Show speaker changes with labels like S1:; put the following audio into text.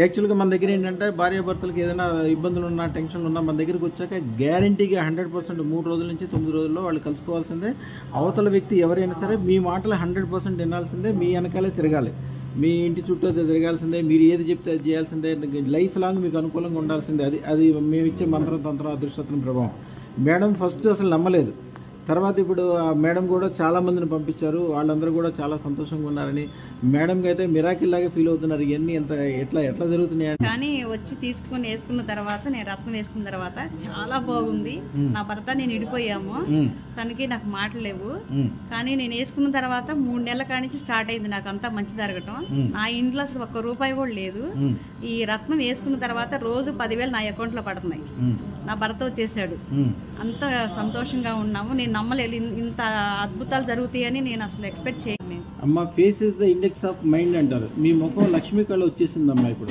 S1: యాక్చువల్గా మన దగ్గర ఏంటంటే భార్యాభర్తలకు ఏదైనా ఇబ్బందులు ఉన్నా టెన్షన్లు ఉన్నా మన దగ్గరికి వచ్చాక గ్యారంటీగా హండ్రెడ్ పర్సెంట్ మూడు రోజుల నుంచి తొమ్మిది రోజుల్లో వాళ్ళు కలుసుకోవాల్సిందే. అవతల వ్యక్తి ఎవరైనా సరే మీ మాటలు హండ్రెడ్ పర్సెంట్ వినాల్సిందే మీ వెనకాలే తిరగాలి. మీ ఇంటి చుట్టూ అది తిరగాల్సిందే మీరు ఏది చెప్తే అది చేయాల్సిందే లైఫ్ లాంగ్ మీకు అనుకూలంగా ఉండాల్సిందే. అది అది మేము ఇచ్చే మంత్రం తంత్రం అదృష్టత్వం ప్రభావం. మేడం ఫస్ట్ అసలు నమ్మలేదు. తర్వాత ఇప్పుడు ఆ మేడం కూడా చాలా మందిని పంపించారు. వాళ్ళందరూ కూడా చాలా సంతోషంగా ఉన్నారని. మేడంకి అయితే మిరాకిల్ లాగా ఫీల్ అవుతున్నారు. ఇవన్నీ ఎంత ఎట్లా ఎట్లా జరుగుతున్నాయి
S2: కానీ వచ్చి తీసుకుని వేసుకున్న తర్వాత నేను రత్నం వేసుకున్న తర్వాత చాలా బాగుంది. నా భర్త నేను ఇడిపోయాము తనకి నాకు మాటలు లేవు.
S1: ఉమ్,
S2: కానీ నేను వేసుకున్న తర్వాత మూడు నెలల కాడి నుంచి స్టార్ట్ అయింది నాకు అంతా మంచి జరగటం. నా ఇంట్లో అసలు ఒక్క రూపాయి కూడా లేదు. ఈ రత్నం వేసుకున్న తర్వాత రోజు పదివేలు నా అకౌంట్లో పడుతున్నాయి.
S1: ఉమ్,
S2: నా భర్త వచ్చేసాడు. అంత సంతోషంగా ఉన్నాము. నేను నమ్మలేదు. ఇంత అద్భుతాలు జరుగుతాయని నేను అసలు ఎక్స్పెక్ట్ చేయను.
S1: అమ్మ face is the index of mind అంటారు. మీ ముఖం లక్ష్మీ కళ వచ్చేసిందమ్మా ఇప్పుడు.